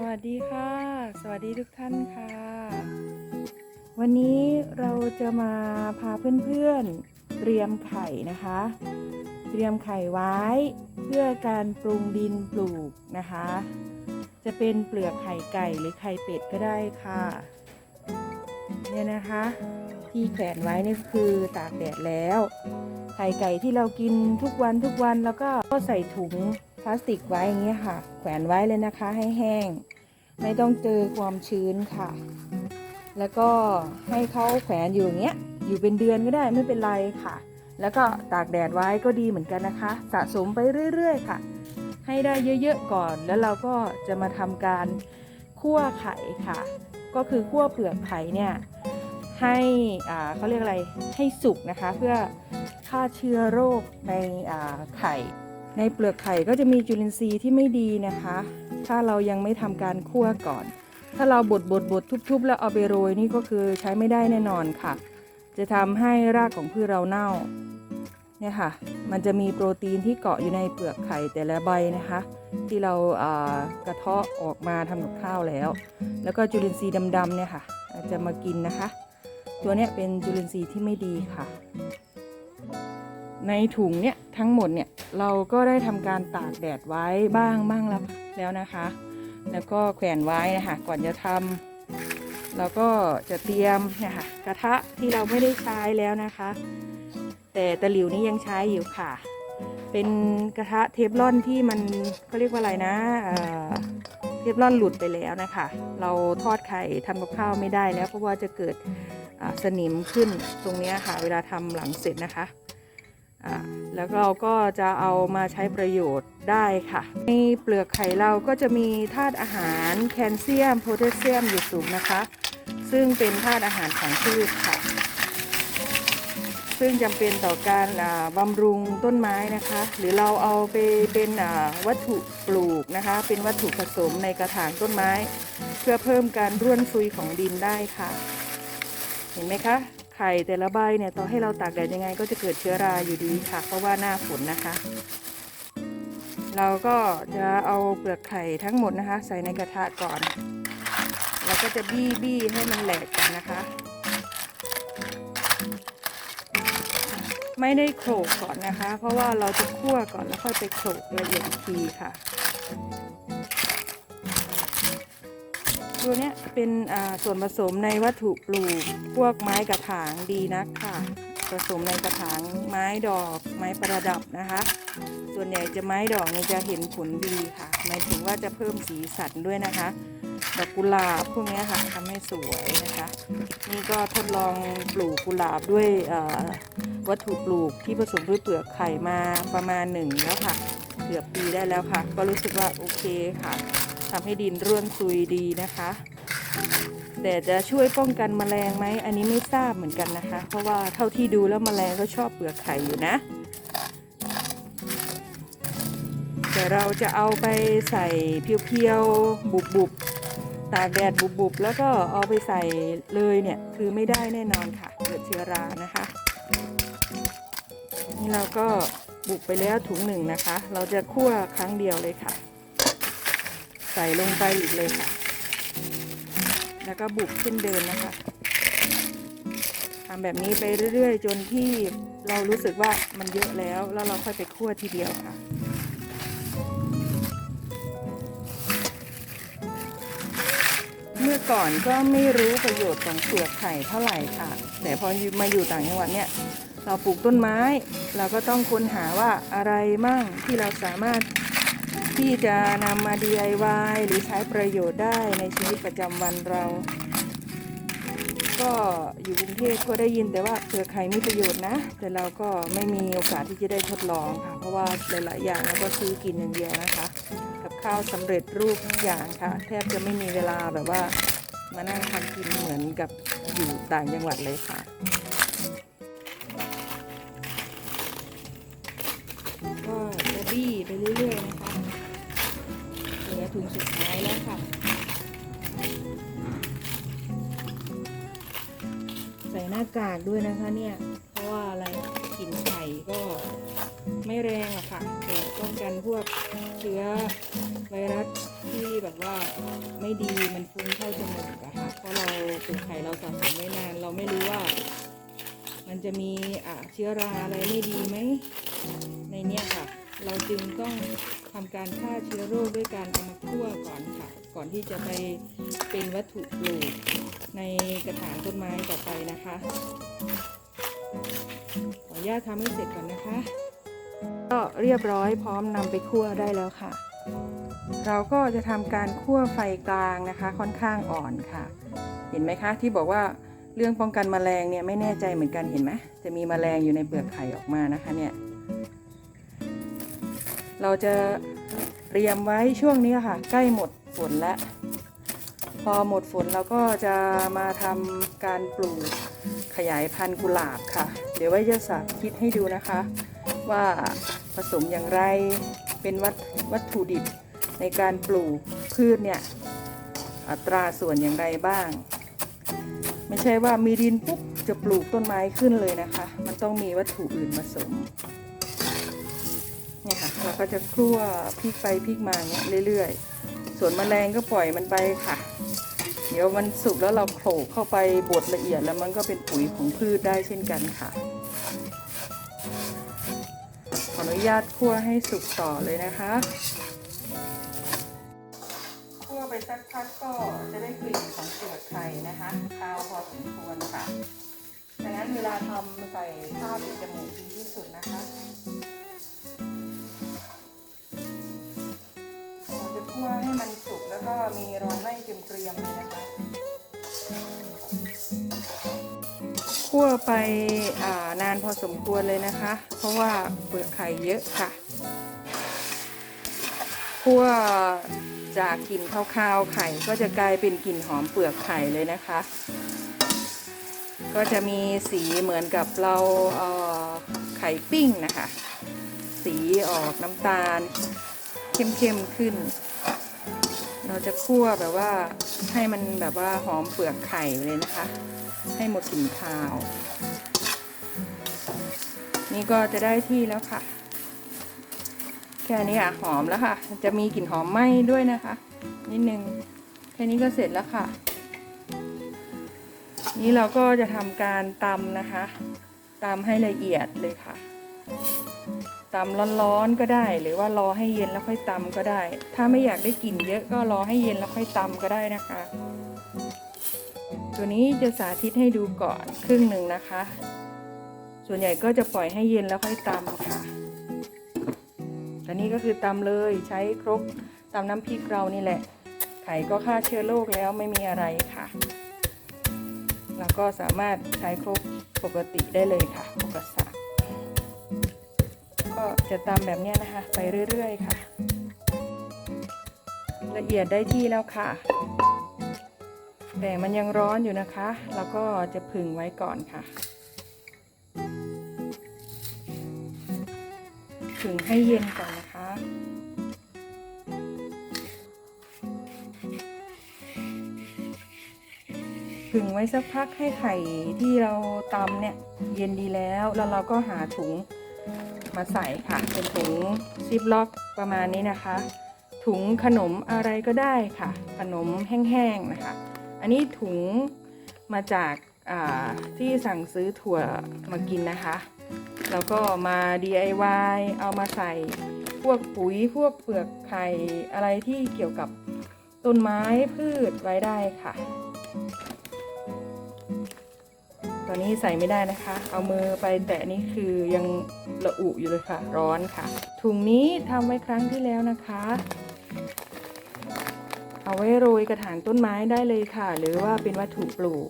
สวัสดีค่ะ สวัสดีทุกท่านค่ะ วันนี้เราจะมาพาเพื่อนๆเตรียมไข่นะคะ เตรียมไข่ไว้ เพื่อการปรุงดินปลูกนะคะ จะเป็นเปลือกไข่ไก่หรือไข่เป็ดก็ได้ค่ะเนี่ยนะคะ ที่แขวนไว้นี่คือตากแดดแล้ว ไข่ไก่ที่เรากินทุกวันทุกวันแล้วก็ก็ใส่ถุง ลาสติกไว้อย่างเงี้ยค่ะ แขวนไว้เลยนะคะให้แห้ง ไม่ต้องเจอความชื้นค่ะ แล้วก็ให้เขาแขวนอยู่อย่างเงี้ยอยู่เป็นเดือนก็ได้ไม่เป็นไรค่ะ แล้วก็ตากแดดไว้ก็ดีเหมือนกันนะคะ สะสมไปเรื่อยๆค่ะ ให้ได้เยอะๆก่อนแล้วเราก็จะมาทำการคั่วไข่ค่ะ ก็คือคั่วเปลือกไข่เนี่ยให้อ่าเขาเรียกอะไรให้สุกนะคะ เพื่อฆ่าเชื้อโรคในอ่าไข่ ในเปลือกไข่ก็จะมีจุลินทรีย์ที่ไม่ดีนะคะ ถ้าเรายังไม่ทำการคั่วก่อน ถ้าเราบดบดบดทุบๆ แล้วเอาไปโรยนี่ก็คือใช้ไม่ได้แน่นอนค่ะ จะทำให้รากของพืชเราเน่าเนี่ยค่ะ มันจะมีโปรตีนที่เกาะอยู่ในเปลือกไข่แต่ละใบนะคะ ที่เราากระเทาะออกมาทำกับข้าวแล้ว แล้วก็จุลินทรีย์ดำๆเนี่ยค่ะ จะมากินนะคะ ตัวเนี้ยเป็นจุลินทรีย์ที่ไม่ดีค่ะ ในถุงเนี่ยทั้งหมดเนี่ยเราก็ได้ทำการตากแดดไว้บ้างบ้างแล้วแล้วนะคะ แล้วก็แขวนไว้นะคะก่อนจะทำเราก็จะเตรียมเนี่ยค่ะกระทะที่เราไม่ได้ใช้แล้วนะคะ แต่ตะหลิวนี้ยังใช้อยู่ค่ะ เป็นกระทะเทฟลอนที่มันก็เรียกว่าอะไรนะเอ่อเทฟลอนหลุดไปแล้วนะคะ เราทอดไข่ทำกับข้าวไม่ได้แล้วเพราะว่าจะเกิดสนิมขึ้นตรงนี้ค่ะ เวลาทำหลังเสร็จนะคะ อ่าแล้วเราก็จะเอามาใช้ประโยชน์ได้ค่ะ ในเปลือกไข่เราก็จะมีธาตุอาหารแคลเซียมโพแทสเซียมอยู่สูงนะคะ ซึ่งเป็นธาตุอาหารของพืชค่ะ ซึ่งจำเป็นต่อการบำรุงต้นไม้นะคะ หรือเราเอาไปเป็นวัตถุปลูกนะคะ เป็นวัตถุผสมในกระถางต้นไม้ เพื่อเพิ่มการร่วนซุยของดินได้ค่ะ เห็นไหมคะ ไข่แต่ละใบเนี่ยต่อให้เราตากแดดยังไงก็จะเกิดเชื้อราอยู่ดีค่ะ เพราะว่าหน้าฝนนะคะ เราก็จะเอาเปลือกไข่ทั้งหมดนะคะ ใส่ในกระทะก่อน แล้วก็จะบี้บี้ให้มันแหลกก่อนนะคะ ไม่ได้โขลกก่อนนะคะ เพราะว่าเราจะคั่วก่อนแล้วค่อยไปโขลกละเอียดอีกทีค่ะ ตัวเนี้ยเป็นส่วนผสมในวัตถุปลูกพวกไม้กระถางดีนักค่ะ ผสมในกระถางไม้ดอกไม้ประดับนะคะ ส่วนใหญ่จะไม้ดอกเนี่ยจะเห็นผลดีค่ะหมายถึงว่าจะเพิ่มสีสันด้วยนะคะดอกกุหลาบพวกนี้ค่ะทำให้สวยนะคะ นี่ก็ทดลองปลูกกุหลาบด้วยวัตถุปลูกที่ผสมด้วยเปลือกไข่มาประมาณหนึ่งแล้วค่ะเกือบปีได้แล้วค่ะ ก็รู้สึกว่าโอเคค่ะ ทำให้ดินร่วนซุยดีนะคะ แต่จะช่วยป้องกันแมลงไหม อันนี้ไม่ทราบเหมือนกันนะคะ เพราะว่าเท่าที่ดูแล้วแมลงก็ชอบเปลือกไข่อยู่นะ แต่เราจะเอาไปใส่เพียวๆ บุบๆ ตากแดดบุบๆ แล้วก็เอาไปใส่เลยเนี่ยคือไม่ได้แน่นอนค่ะเกิดเชื้อรานะคะ นี่เราก็บุบไปแล้วถุงหนึ่งนะคะ เราจะคั่วครั้งเดียวเลยค่ะ ส่ลงไปอีกเลยค่ะ แล้วก็บุกขึ้นเดินนะคะทำแบบนี้ไปเรื่อยๆ จนที่เรารู้สึกว่ามันเยอะแล้ว แล้วเราค่อยไปคั่วทีเดียวค่ะเมื่อก่อนก็ไม่รู้ประโยชน์ของเปลือกไข่เท่าไหร่ค่ะ แต่พอมาอยู่ต่างจังหวัดเนี่ยเราปลูกต้นไม้ เราก็ต้องค้นหาว่าอะไรมั่งที่เราสามารถ ที่จะนำมา DIY หรือใช้ประโยชน์ได้ในชีวิตประจำวันเรา ก็อยู่กรุงเทพก็ได้ยินแต่ว่าเปลือกไข่มีประโยชน์นะ แต่เราก็ไม่มีโอกาสที่จะได้ทดลองค่ะ เพราะว่าหลายๆอย่างเราก็ซื้อกินอย่างเดียวนะคะ กับข้าวสำเร็จรูปทุกอย่างค่ะ แทบจะไม่มีเวลาแบบว่ามานั่งทำกินเหมือนกับอยู่ต่างจังหวัดเลยค่ะก็จะบี้ไปเรื่อย ถุงสุดท้ายแล้วค่ะ ใส่หน้ากากด้วยนะคะเนี่ย เพราะว่าอะไรกลิ่นไข่ก็ไม่แรงอะค่ะแต่ป้องกันพวกเชื้อไวรัสที่แบบว่าไม่ดีมันฟุ้งเข้าจมูกอะค่ะเพราะเราปลูกไข่เราสะสมไว้นาน เราไม่รู้ว่า มันจะมีอ่าเชื้อราอะไรไม่ดีไหมในเนี้ยค่ะ เราจึงต้อง ทำการฆ่าเชื้อโรคด้วยการเอามาคั่วก่อนค่ะ ก่อนที่จะไปเป็นวัตถุปลูกในกระถางต้นไม้ต่อไปนะคะ ขออนุญาตทำให้เสร็จก่อนนะคะ ก็เรียบร้อยพร้อมนำไปคั่วได้แล้วค่ะ เราก็จะทำการคั่วไฟกลางนะคะ ค่อนข้างอ่อนค่ะ เห็นไหมคะที่บอกว่าเรื่องป้องกันแมลงเนี่ยไม่แน่ใจเหมือนกันเห็นไหมจะมีแมลงอยู่ในเปลือกไข่ออกมานะคะเนี่ย เราจะเตรียมไว้ช่วงนี้ค่ะ ใกล้หมดฝนแล้ว พอหมดฝนเราก็จะมาทำการปลูกขยายพันธุ์กุหลาบค่ะ เดี๋ยวไว้จะสาธิตให้ดูนะคะ ว่าผสมอย่างไรเป็นวัตวัตถุดิบในการปลูกพืชเนี่ยอัตราส่วนอย่างไรบ้าง ไม่ใช่ว่ามีดินปุ๊บจะปลูกต้นไม้ขึ้นเลยนะคะ มันต้องมีวัตถุอื่นผสม ค่ะ ก็จะคลั่วพลิกไปพลิกมาเงี้ยเรื่อยๆ ส่วนมแมลงก็ปล่อยมันไปค่ะ เดี๋ยวมันสุกแล้วเราโขลกเข้าไปบดละเอียดแล้วมันก็เป็นปุ๋ยของพืชได้เช่นกันค่ะ ขออนุญาตคั่วให้สุกต่อเลยนะคะคั่วไปสักพักก็จะได้กลิ่นของเปลือกไข่นะคะคาวพอสมควรค่ะดังนั้นเวลาทำใส่ผ้าปิดจมูกดีที่สุดนะคะ คั่วไปานานพอสมควรเลยนะคะ เพราะว่าเปลือกไข่เยอะค่ะ คั่วจากกลิ่นคาวๆไข่ก็จะกลายเป็นกลิ่นหอมเปลือกไข่เลยนะคะ ก็จะมีสีเหมือนกับเราเอ่อไข่ปิ้งนะคะ สีออกน้ำตาลเข้มๆขึ้น เราจะคั่วแบบว่าให้มันแบบว่าหอมเปลือกไข่เลยนะคะ ให้หมดกลิ่นคาว นี่ก็จะได้ที่แล้วค่ะ แค่นี้อะหอมแล้วค่ะ จะมีกลิ่นหอมไหม้ด้วยนะคะ นิดนึงแค่นี้ก็เสร็จแล้วค่ะ นี่เราก็จะทำการตำนะคะตำให้ละเอียดเลยค่ะ ตำร้อนๆก็ได้ หรือว่ารอให้เย็นแล้วค่อยตำก็ได้ ถ้าไม่อยากได้กลิ่นเยอะก็รอให้เย็นแล้วค่อยตำก็ได้นะคะ ตัวนี้จะสาธิตให้ดูก่อนครึ่งหนึ่งนะคะ ส่วนใหญ่ก็จะปล่อยให้เย็นแล้วค่อยตำค่ะอันนี้ก็คือตำเลยใช้ครกตำน้ำพริกเรานี่แหละ ไข่ก็ฆ่าเชื้อโรคแล้วไม่มีอะไรค่ะ แล้วก็สามารถใช้ครกปกติได้เลยค่ะปกติ ก็จะตำแบบนี้นะคะ ไปเรื่อยๆค่ะ ละเอียดได้ที่แล้วค่ะ แต่มันยังร้อนอยู่นะคะ แล้วก็จะผึ่งไว้ก่อนค่ะผึ่งให้เย็นก่อนนะคะผึ่งไว้สักพักให้ไข่ที่เราตำเนี่ยเย็นดีแล้ว แล้วเราก็หาถุง มาใส่ค่ะ เป็นถุงซิปล็อกประมาณนี้นะคะ ถุงขนมอะไรก็ได้ค่ะ ขนมแห้งๆนะคะ อันนี้ถุงมาจากาที่สั่งซื้อถั่วมากินนะคะ แล้วก็มา DIY เอามาใส่พวกปุ๋ยพวกเปลือกไข่อะไรที่เกี่ยวกับต้นไม้พืชไว้ได้ค่ะ ตอนนี้ใส่ไม่ได้นะคะ เอามือไปแตะนี่คือยังระอุอยู่เลยค่ะ ร้อนค่ะ ถุงนี้ทำไว้ครั้งที่แล้วนะคะ เอาไว้โรยกระถางต้นไม้ได้เลยค่ะ หรือว่าเป็นวัตถุปลูก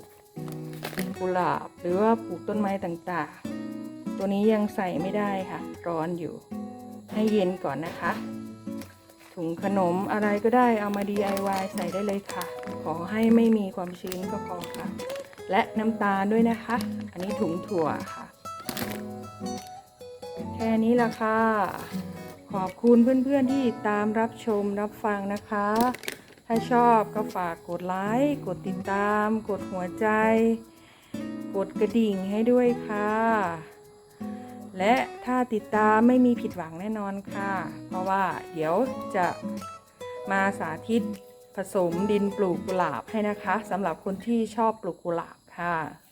กุหลาบหรือว่าปลูกต้นไม้ต่างๆ ตัวนี้ยังใส่ไม่ได้ค่ะ ร้อนอยู่ ให้เย็นก่อนนะคะ ถุงขนมอะไรก็ได้เอามา DIY ใส่ได้เลยค่ะ ขอให้ไม่มีความชื้นก็พอค่ะ และน้ำตาลด้วยนะคะ อันนี้ถุงถั่วค่ะ แค่นี้ละค่ะ ขอบคุณเพื่อนๆที่ตามรับชมรับฟังนะคะ ถ้าชอบก็ฝากกดไลค์กดติดตาม กดหัวใจ กดกระดิ่งให้ด้วยค่ะ และถ้าติดตามไม่มีผิดหวังแน่นอนค่ะ เพราะว่าเดี๋ยวจะมาสาธิตผสมดินปลูกกุหลาบให้นะคะสำหรับคนที่ชอบปลูกกุหลาบ ค่ะ